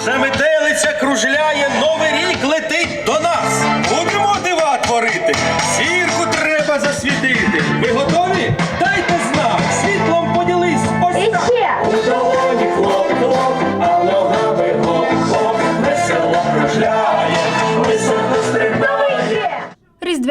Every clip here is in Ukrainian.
Вже метелиця кружляє, новий рік летить до нас. Будемо дива творити. сірку треба засвітити. Ви готові? Дайте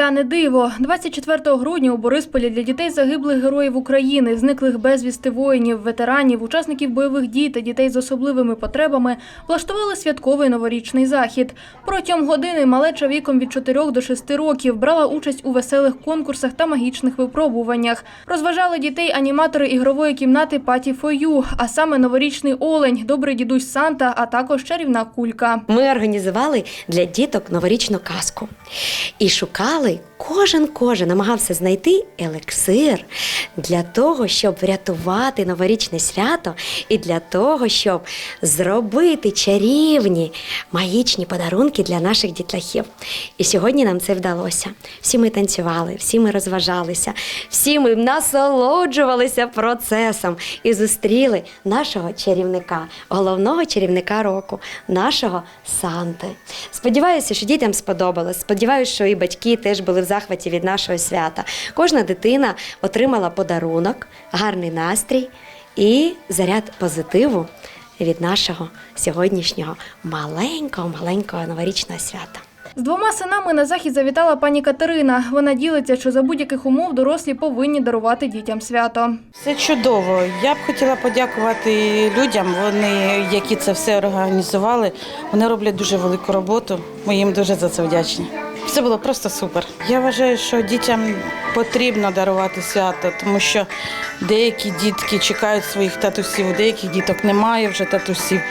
Різдвяне диво 24 грудня у Борисполі для дітей загиблих героїв України, зниклих безвісти воїнів, ветеранів, учасників бойових дій та дітей з особливими потребами влаштували святковий новорічний захід. Протягом години малеча віком від 4 до 6 років брала участь у веселих конкурсах та магічних випробуваннях. Розважали дітей аніматори ігрової кімнати Паті Фою, а саме новорічний олень, добрий дідусь Санта, а також чарівна кулька. Ми організували для діток новорічну казку і шукали кожен кожен намагався знайти елексир для того, щоб врятувати новорічне свято, і для того, щоб зробити чарівні магічні подарунки для наших дітлахів. І сьогодні нам це вдалося. Всі ми танцювали, всі ми розважалися, всі ми насолоджувалися процесом і зустріли нашого чарівника, головного чарівника року, нашого Санти. Сподіваюся, що дітям сподобалось. Сподіваюся, що і батьки теж були в захваті від нашого свята. Кожна дитина отримала подарунок, гарний настрій і заряд позитиву від нашого сьогоднішнього маленького, маленького новорічного свята. З двома синами на захід завітала пані Катерина. Вона ділиться, що за будь-яких умов дорослі повинні дарувати дітям свято. Все чудово. Я б хотіла подякувати людям, вони, які це все організували. Вони роблять дуже велику роботу. Ми їм дуже за це вдячні. Все було просто супер. Я вважаю, що дітям потрібно дарувати свято, тому що деякі дітки чекають своїх татусів, деяких діток немає вже татусів.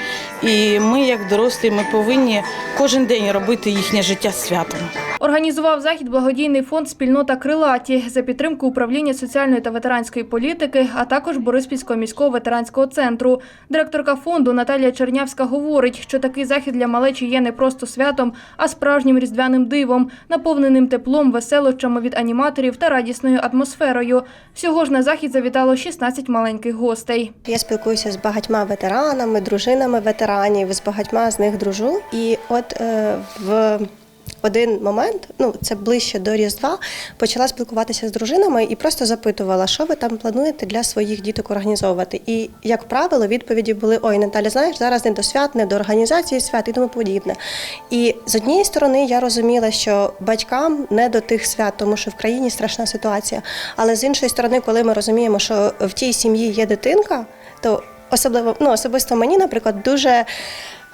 І ми, як дорослі, ми повинні кожен день робити їхнє життя святом. Організував захід благодійний фонд Спільнота Крилаті за підтримку управління соціальної та ветеранської політики, а також Бориспільського міського ветеранського центру. Директорка фонду Наталія Чернявська говорить, що такий захід для малечі є не просто святом, а справжнім різдвяним дивом, наповненим теплом, веселощами від аніматорів та радісною атмосферою. Всього ж на захід завітало 16 маленьких гостей. Я спілкуюся з багатьма ветеранами, дружинами ветеранів, з багатьма з них дружу. І от е, в один момент, ну це ближче до Різдва, почала спілкуватися з дружинами і просто запитувала, що ви там плануєте для своїх діток організовувати. І, як правило, відповіді були: Ой, Наталя, знаєш, зараз не до свят, не до організації свят і тому подібне. І з однієї сторони я розуміла, що батькам не до тих свят, тому що в країні страшна ситуація. Але з іншої сторони, коли ми розуміємо, що в тій сім'ї є дитинка, то особливо ну особисто мені, наприклад, дуже.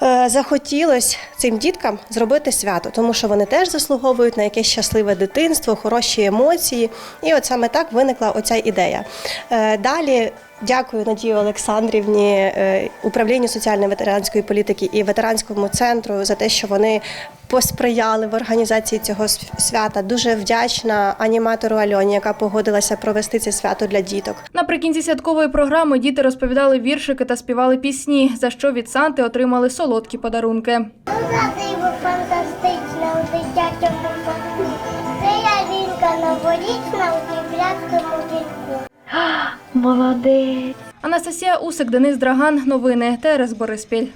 Е, Захотілося цим діткам зробити свято, тому що вони теж заслуговують на якесь щасливе дитинство, хороші емоції. І от саме так виникла оця ідея. Е, Далі дякую Надії Олександрівні, е, управлінню соціальної ветеранської політики і ветеранському центру за те, що вони посприяли в організації цього свята. Дуже вдячна аніматору Альоні, яка погодилася провести це свято для діток. Наприкінці святкової програми діти розповідали віршики та співали пісні, за що від Санти отримали солодкі подарунки. Диво фантастичне у дитячому садку. Це ялинка новорічна у кіпляцькому вінку. Анастасія Усик, Денис Драган. Новини ТРС Бориспіль.